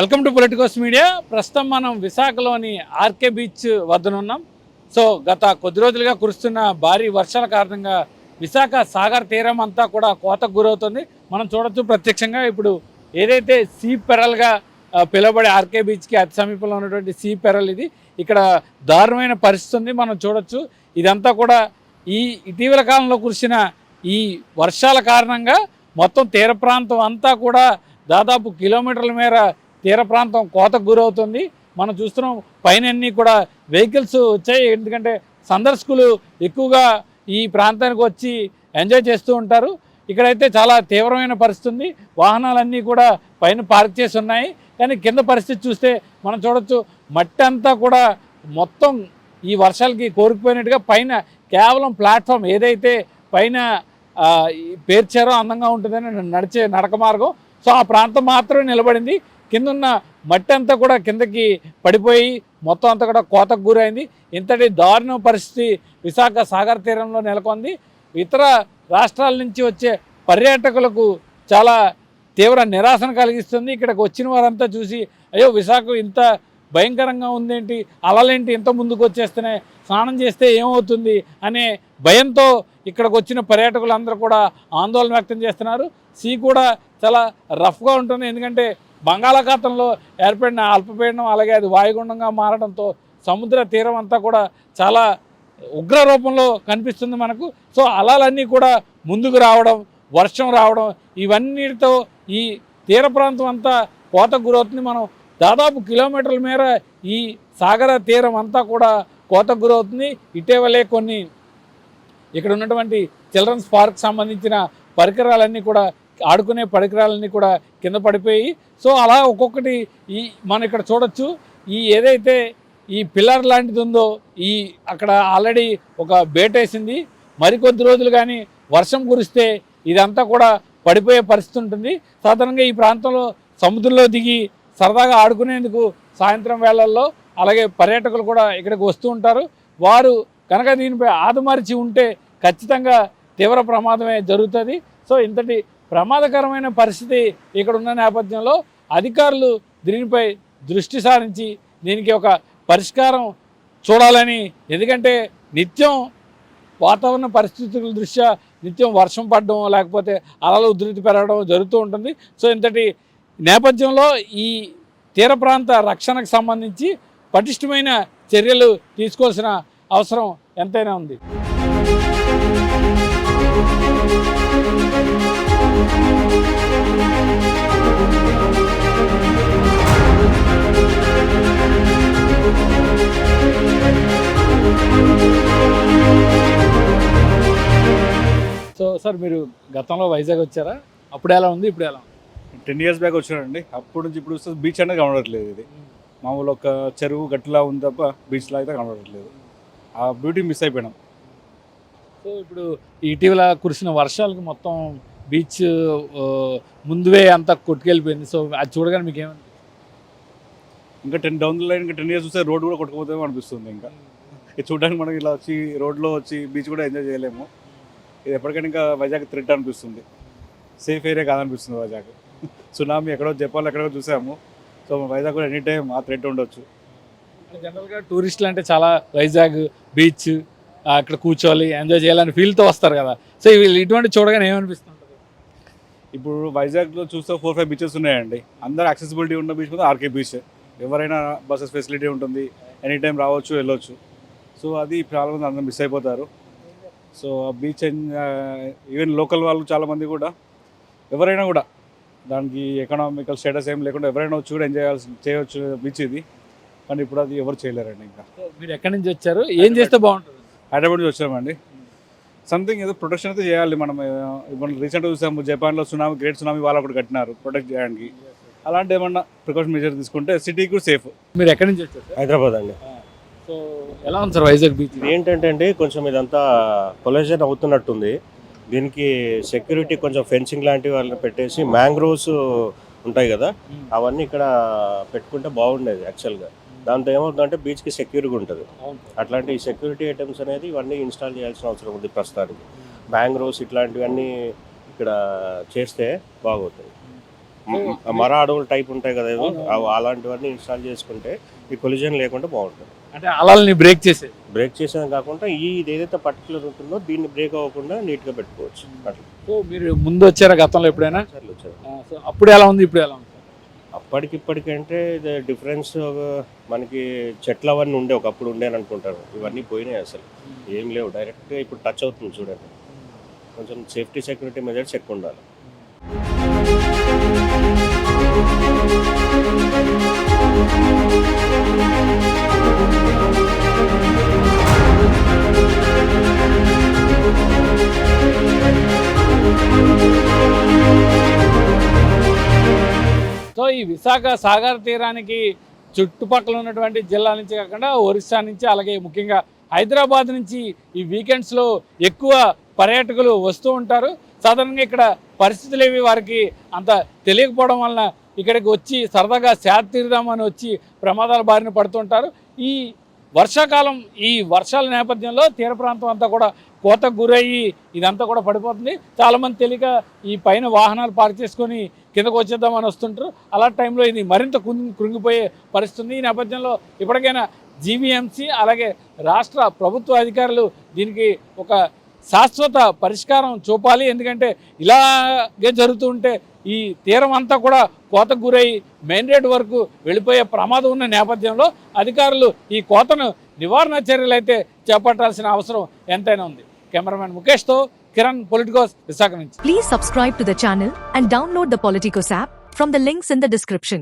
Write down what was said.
Welcome to Politicos media. ప్రస్తుతం మనం విశాఖలోని ఆర్కే బీచ్ వద్దనున్నాం సో గత కొద్ది రోజులుగా కురుస్తున్న భారీ వర్షాల కారణంగా విశాఖ సాగర్ తీరం అంతా కూడా కోతకు గురవుతుంది. మనం చూడొచ్చు ప్రత్యక్షంగా ఇప్పుడు ఏదైతే సీ పెరల్గా ఆ, పిలువబడే ఆర్కే బీచ్కి అతి సమీపంలో ఉన్నటువంటి సీ పెరల్ ఇది. ఇక్కడ దారుణమైన పరిస్థితి ఉంది. మనం చూడొచ్చు. ఇదంతా కూడా ఈ ఇటీవల కాలంలో కురిసిన ఈ వర్షాల కారణంగా మొత్తం తీర ప్రాంతం అంతా కూడా దాదాపు కిలోమీటర్ల మేర తీర ప్రాంతం కోతకు గురవుతుంది. మనం చూస్తున్నాం పైన అన్నీ కూడా వెహికల్స్ వచ్చాయి. ఎందుకంటే సందర్శకులు ఎక్కువగా ఈ ప్రాంతానికి వచ్చి ఎంజాయ్ చేస్తూ ఉంటారు. ఇక్కడైతే చాలా తీవ్రమైన పరిస్థితి ఉంది వాహనాలన్నీ కూడా పైన పార్క్ చేసి ఉన్నాయి. కానీ కింద పరిస్థితి చూస్తే మనం చూడొచ్చు మట్టి అంతా కూడా మొత్తం ఈ వర్షాలకి కోరుకుపోయినట్టుగా పైన కేవలం ప్లాట్ఫామ్ ఏదైతే పైన పేర్చారో అందంగా ఉంటుందని నడిచే నడక మార్గం. సో ఆ ప్రాంతం మాత్రమే నిలబడింది. కిందన్న మట్టి అంతా కూడా కిందకి పడిపోయి మొత్తం అంతా కూడా కోతకు గురైంది. ఇంతటి దారుణ పరిస్థితి విశాఖ సాగర్ తీరంలో నెలకొంది. ఇతర రాష్ట్రాల నుంచి వచ్చే పర్యాటకులకు చాలా తీవ్ర నిరాశను కలిగిస్తుంది. ఇక్కడికి వచ్చిన వారంతా చూసి అయ్యో విశాఖ ఇంత భయంకరంగా ఉందేంటి? అలలేంటి? ఇంత ముందుకు వచ్చేస్తున్నాయి స్నానం చేస్తే ఏమవుతుంది? అనే భయంతో ఇక్కడికి వచ్చిన పర్యాటకులందరూ కూడా ఆందోళన వ్యక్తం చేస్తున్నారు. సీ కూడా చాలా రఫ్గా ఉంటుంది. ఎందుకంటే బంగాళాఖాతంలో ఏర్పడిన అల్పపీడనం అలాగే అది వాయుగుండంగా మారడంతో సముద్ర తీరం అంతా కూడా చాలా ఉగ్ర రూపంలో కనిపిస్తుంది మనకు. సో అలలన్నీ కూడా ముందుకు రావడం వర్షం రావడం ఇవన్నిటితో ఈ తీర ప్రాంతం అంతా కోతకు గురవుతుంది. మనం దాదాపు కిలోమీటర్ల మేర ఈ సాగర తీరం అంతా కూడా కోతకు గురవుతుంది. ఇటీవలే కొన్ని ఇక్కడ ఉన్నటువంటి చిల్డ్రన్స్ పార్క్ సంబంధించిన పరికరాలన్నీ కూడా ఆడుకునే పరికరాలన్నీ కూడా కింద పడిపోయి సో అలా ఒక్కొక్కటి ఈ మనం ఇక్కడ చూడొచ్చు. ఈ ఏదైతే ఈ పిల్లర్ లాంటిది ఉందో ఈ అక్కడ ఆల్రెడీ ఒక బేటేసింది మరికొద్ది రోజులు కానీ వర్షం కురిస్తే ఇదంతా కూడా పడిపోయే పరిస్థితి ఉంటుంది. సాధారణంగా ఈ ప్రాంతంలో సముద్రంలో దిగి సరదాగా ఆడుకునేందుకు సాయంత్రం వేళల్లో అలాగే పర్యాటకులు కూడా ఇక్కడికి వస్తూ ఉంటారు. వారు కనుక దీనిపై ఆదమరిచి ఉంటే ఖచ్చితంగా తీవ్ర ప్రమాదమే జరుగుతుంది. సో ఇంతటి ప్రమాదకరమైన పరిస్థితి ఇక్కడ ఉన్న నేపథ్యంలో అధికారులు దీనిపై దృష్టి సారించి దీనికి ఒక పరిష్కారం చూడాలని. ఎందుకంటే నిత్యం వాతావరణ పరిస్థితుల దృష్ట్యా నిత్యం వర్షం పడడం లేకపోతే అలల ఉధృతి పెరగడం జరుగుతూ ఉంటుంది. సో ఇంతటి నేపథ్యంలో ఈ తీర ప్రాంత రక్షణకు సంబంధించి పటిష్టమైన చర్యలు తీసుకోవాల్సిన అవసరం ఎంతైనా ఉంది. సో సార్ మీరు గతంలో వైజాగ్ వచ్చారా? అప్పుడు ఎలా ఉంది? ఇప్పుడు ఎలా టెన్ ఇయర్స్ బ్యాక్ వచ్చానండి అప్పటి నుంచి ఇప్పుడు చూస్తే బీచ్ అనేది కనబడట్లేదు ఇది. మామూలు ఒక చెరువు గట్టిలా ఉంది తప్ప బీచ్లో అయితే కనబడట్లేదు. ఆ బ్యూటీ మిస్ అయిపోయినాం. సో ఇప్పుడు ఇటీవల కురిసిన వర్షాలకు మొత్తం బీచ్ ముందువే అంతా కొట్టుకెళ్ళిపోయింది. సో అది చూడగానే మీకు ఏమనిపించింది ఇంకా టెన్ డౌన్ లైన్ ఇంకా టెన్ ఇయర్స్ చూస్తే రోడ్ కూడా కొట్టుకుపోతే అనిపిస్తుంది ఇంకా. ఇది చూడడానికి మనం ఇలా వచ్చి రోడ్లో వచ్చి బీచ్ కూడా ఎంజాయ్ చేయలేము. ఇది ఎప్పటికైనా ఇంకా వైజాగ్ థ్రెట్ అనిపిస్తుంది. సేఫ్ ఏరియా కాదనిపిస్తుంది వైజాగ్. సునామీ ఎక్కడో జపాన్లో ఎక్కడో చూసాము. సో వైజాగ్ కూడా ఎనీ టైం ఆ థ్రెట్ ఉండొచ్చు. జనరల్గా టూరిస్టులు అంటే చాలా వైజాగ్ బీచ్ అక్కడ కూర్చోవాలి ఎంజాయ్ చేయాలని ఫీల్తో వస్తారు కదా. సో వీళ్ళు ఇటువంటి చూడగానే ఏమనిపిస్తుంటుంది ఇప్పుడు వైజాగ్లో చూస్తే ఫోర్ ఫైవ్ బీచెస్ ఉన్నాయండి. అందరు యాక్సెసిబిలిటీ ఉన్న బీచ్ మీద ఆర్కే బీచ్ ఎవరైనా బస్సెస్ ఫెసిలిటీ ఉంటుంది. ఎనీ టైం రావచ్చు వెళ్ళొచ్చు. సో అది చాలా మంది అందరూ మిస్ అయిపోతారు. సో ఆ బీచ్ ఈవెన్ లోకల్ వాళ్ళు చాలామంది కూడా ఎవరైనా కూడా దానికి ఎకనామికల్ స్టేటస్ ఏం లేకుండా ఎవరైనా వచ్చి కూడా ఎంజాయ్ చేయాల్సి చేయవచ్చు బీచ్ ఇది. కానీ ఇప్పుడు అది ఎవరు చేయలేరండి ఇంకా. మీరు ఎక్కడి నుంచి వచ్చారు? ఏం చేస్తే బాగుంటుంది? హైదరాబాద్ నుంచి వచ్చామండి. సంథింగ్ ఏదో ప్రొటెక్షన్ అయితే చేయాలి మనం మనం రీసెంట్గా చూసాము జపాన్లో సునామీ గ్రేట్ సునామీ వాళ్ళు ఒకటి కట్టినారు ప్రొటెక్ట్ చేయడానికి. అలాంటి ఏమన్నా ప్రికాషన్ మెజర్ తీసుకుంటే సిటీకి కూడా సేఫ్ మీరు ఎక్కడి నుంచి వచ్చారు? హైదరాబాద్ అండి. సో ఎలా ఉంది సార్ వైజాగ్ బీచ్? ఏంటంటే అండి కొంచెం ఇదంతా పొల్యూషన్ అవుతున్నట్టుంది. దీనికి సెక్యూరిటీ కొంచెం ఫెన్సింగ్ లాంటివి వాళ్ళని పెట్టేసి మ్యాంగ్రోవ్స్ ఉంటాయి కదా అవన్నీ ఇక్కడ పెట్టుకుంటే బాగుండేది యాక్చువల్గా దాంతో ఏమవుతుందంటే బీచ్కి సెక్యూర్గా ఉంటుంది. అట్లాంటి సెక్యూరిటీ ఐటమ్స్ అనేది ఇవన్నీ ఇన్స్టాల్ చేయాల్సిన అవసరం ఉంది ప్రస్తుతానికి. మ్యాంగ్రోవ్స్ ఇట్లాంటివన్నీ ఇక్కడ చేస్తే బాగుంటుంది మర అడవులు టైప్ ఉంటాయి కదా అలాంటివన్నీ ఇన్స్టాల్ చేసుకుంటే ఈ కొలిజన్ లేకుండా బాగుంటుంది. అంటే అలల్ని బ్రేక్ చేసేది బ్రేక్ చేసేది కాకుండా ఈ ఇది ఏదైతే పర్టికులర్ ఉంటుందో దీన్ని బ్రేక్ అవ్వకుండా నీట్గా పెట్టుకోవచ్చు. అట్లా. సో మీరు ముందు వచ్చారా గతంలో ఎప్పుడైనా? అప్పుడు ఎలా ఉంది ఇప్పుడు ఎలా ఉంది? అప్పటికిప్పటికంటే ఇది డిఫరెన్స్ మనకి చెట్లు అవన్నీ ఉండే ఒకప్పుడు ఉండే అని అనుకుంటారు. ఇవన్నీ పోయినాయి అసలు. ఏం లేవు. డైరెక్ట్గా ఇప్పుడు టచ్ అవుతుంది చూడండి. కొంచెం సేఫ్టీ సెక్యూరిటీ మెజర్స్ ఎక్కువ ఉండాలి. సో ఈ విశాఖ సాగర్ తీరానికి చుట్టుపక్కల ఉన్నటువంటి జిల్లా నుంచి కాకుండా ఒరిస్సా నుంచి అలాగే ముఖ్యంగా హైదరాబాద్ నుంచి ఈ వీకెండ్స్లో ఎక్కువ పర్యాటకులు వస్తూ ఉంటారు. సాధారణంగా ఇక్కడ పరిస్థితులు ఏవి? వారికి అంత తెలియకపోవడం వలన ఇక్కడికి వచ్చి సరదాగా శాత తీరుదామని వచ్చి ప్రమాదాల బారిన పడుతుంటారు ఈ వర్షాకాలం ఈ వర్షాల నేపథ్యంలో తీర ప్రాంతం అంతా కూడా కోతకు గురయ్యి ఇదంతా కూడా పడిపోతుంది. చాలామంది తెలియక ఈ పైన వాహనాలు పార్క్ చేసుకొని కిందకు వచ్చేద్దామని వస్తుంటారు. అలాంటి టైంలో ఇది మరింత కృంగిపోయే పరిస్థితుంది. ఈ నేపథ్యంలో ఇప్పటికైనా జీవీఎంసీ అలాగే రాష్ట్ర ప్రభుత్వ అధికారులు దీనికి ఒక శాశ్వత పరిష్కారం చూపాలి. ఎందుకంటే ఇలాగే జరుగుతూ ఉంటే ఈ తీరం అంతా కూడా కోతకు గురై మెయిన్ రోడ్ వరకు వెళ్ళిపోయే ప్రమాదం ఉన్న నేపథ్యంలో అధికారులు ఈ కోతను నివారణ చర్యలు అయితే చేపట్టాల్సిన అవసరం ఎంతైనా ఉంది. కెమెరామెన్ ముఖేష్తో కిరణ్ పొలిటికోస్ విశాఖ నుంచి. Please subscribe to the channel and download the Politicos app from the links in the description